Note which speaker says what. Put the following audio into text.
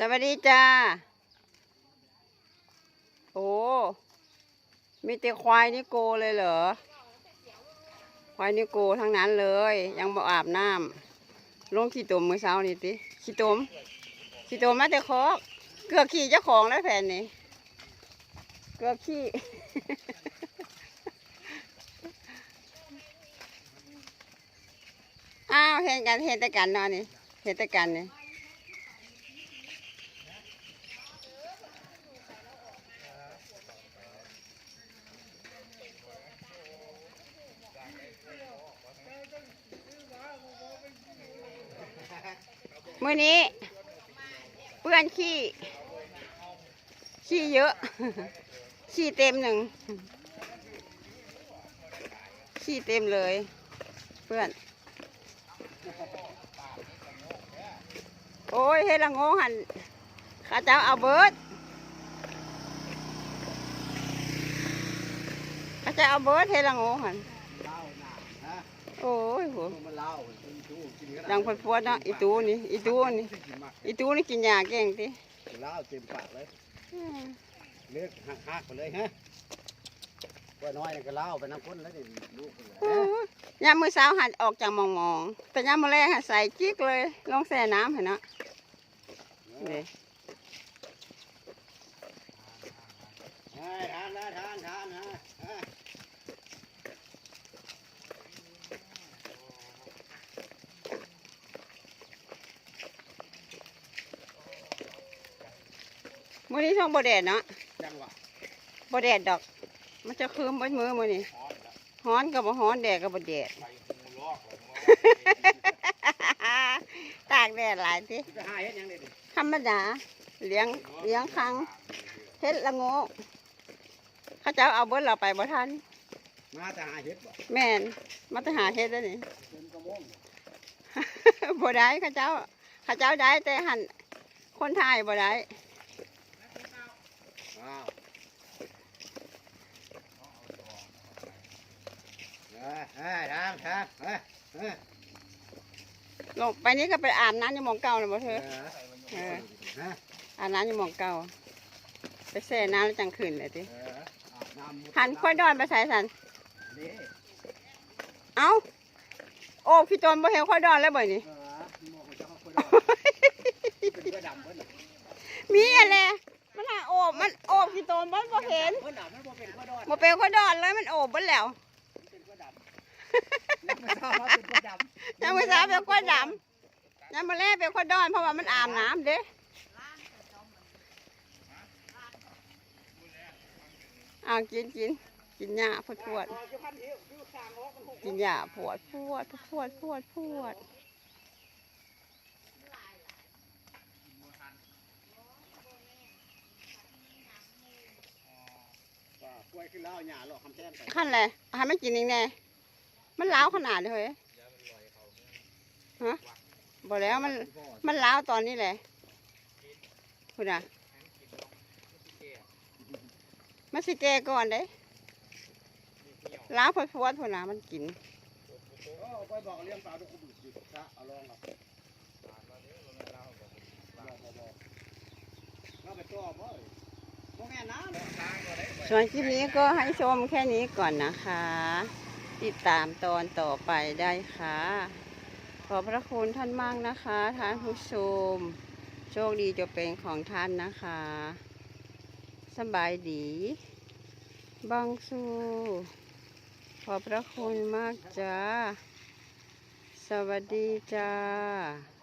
Speaker 1: สวัสดีจ้า โอ้ มีแต่ควายนิโกเลยเหรอ ควายนิโกทั้งนั้นเลย ยังบ่อาบน้ำลงขี้ตมมือเช้านี่ติขี้ตมขี้ตมมาแต่คอกเกือบขี้เจ้าของแล้วแผ่นนี้ เกือบขี้ อ้าวเห็นกันเห็นแต่กันนาะนี่ เห็นแต่กันนี่ มื่อนี้เปื้อนขี้ ขี้เยอะ ขี้เต็มหนึ่ง ขี้เต็มเลย เพื่อน โอ้ยเฮ็ดละโงหันข้าเจ้าเอาเบิร์ดข้าเจ้าเอาเบิร์ดเฮ็ดละโงหันโอ้ยโห
Speaker 2: นเล่าคุณดูกินก็
Speaker 1: ดังพวดๆเนาะอีตูนี่อีตูนี่
Speaker 2: กินมาก
Speaker 1: อีตูนี่กินยาเก่งติ
Speaker 2: เล่าเต็มปากเลย
Speaker 1: อืม
Speaker 2: เลือกหักๆไปเลยฮะว่าน้อยก็เล่าไปน้ำข้นแล้วเดี๋ยวลูกเลย
Speaker 1: โอ้ยยามมื้อเช้าหันออกจากมองมองๆแต่ยามมื้อแรกหันใส่จิกเลยลงแช่น้ำเห็นเนาะนี่
Speaker 2: ทานนะทานทานนะฮะ
Speaker 1: มื้อนี้ช่องบ่แดดเนาะ
Speaker 2: จังหวะ
Speaker 1: บ่แดดดอก มันจะคืมเบิดมือมื้อนี้ฮ้อนก็บ่ฮ้อนแดดก็บ่แดด ตากแดดหลายติ
Speaker 2: จะหาเฮ็ดยังได้ดิ
Speaker 1: ธรรมดาเลี้ยงเลี้ยงครั้งเฮ็ดละโงกเขาเจ้าเอาเบิดเราไปบ่ทัน
Speaker 2: มาจะหาเฮ็ดบ่
Speaker 1: แม่นมาแต่หาเฮ็ดแล้วนี่
Speaker 2: เป็นกระมง
Speaker 1: บ่ได้เขาเจ้าเขาเจ้าได้แต่หันคนไทยบ่ได้
Speaker 2: อ้าว เฮ้ยเฮ้ยทางทางเฮ้ยเฮ้ย
Speaker 1: ลงไปนี่ก็ไปอาบน้ำในหมองเก่านะบ่เธ
Speaker 2: เอ
Speaker 1: อ
Speaker 2: อ
Speaker 1: เออ
Speaker 2: ฮะ
Speaker 1: อาบน้ำในหมองเก่า ไปแช่น้ำแล้วจังขึ้นเลยติ
Speaker 2: เอออาบน้ำ
Speaker 1: หันค่อยดอนไปใส่สัน
Speaker 2: นี่
Speaker 1: เอ้า โอ้พี่ตนบ่เห็นค่อยดอนแล้วบ่นี่
Speaker 2: เออหมวกมันจะเข้าไปด้วยเป็นกระดำเพิ่นน่ะ
Speaker 1: มีอะไรมันหาโอบมันโอบพี่ตนบ่บ่เห็น
Speaker 2: เพิ่นน่ะมันบ่เป็นกระดอน
Speaker 1: บ่เป็นค่อยดอนเลยมันโอบเบิดแล้ว
Speaker 2: มันเป็นกระดำ ยังไม่ทราบว่าเป็นกระดำ
Speaker 1: ยังไม่ทราบเป็นค่อยดำยังบ่แลเป็นค่อยดอนเพราะว่ามันอาบน้ำเด้เอากินกินกินหญ้าพวดพวดกินหญ้าปวดปวดปวดปวดปวด
Speaker 2: ป่ากล้วยขึ้นแล้วหญ้าหลอกคำแท้นไป
Speaker 1: ขั้นเลยเอาให้มันกินอีกแน่ มันล้าวขนาดเลยเฮ้ยฮะบอกแล้วมันมันล้าวตอนนี้แหละคุณอะมันสิแก่ก่อนเด้ล้าวพวดพวดพุ่นน่ะมันกิน
Speaker 2: โอ้กล้วยบอกเลี้ยงปลาดุกกระบุกดิซะเอาลองเอาบอกบอกบอกเราไปตัวบ่เอ้ยบ่แม่นนะ
Speaker 1: ส่วนคลิปนี้ก็ให้ชมแค่นี้ก่อนนะคะ ติดตามตอนต่อไปได้ค่ะ ขอพระคุณท่านมากนะคะ ท่านผู้ชม โชคดีจะเป็นของท่านนะคะสบายดีบังสูขอบพระคุณมากจ้า สวัสดีจ้า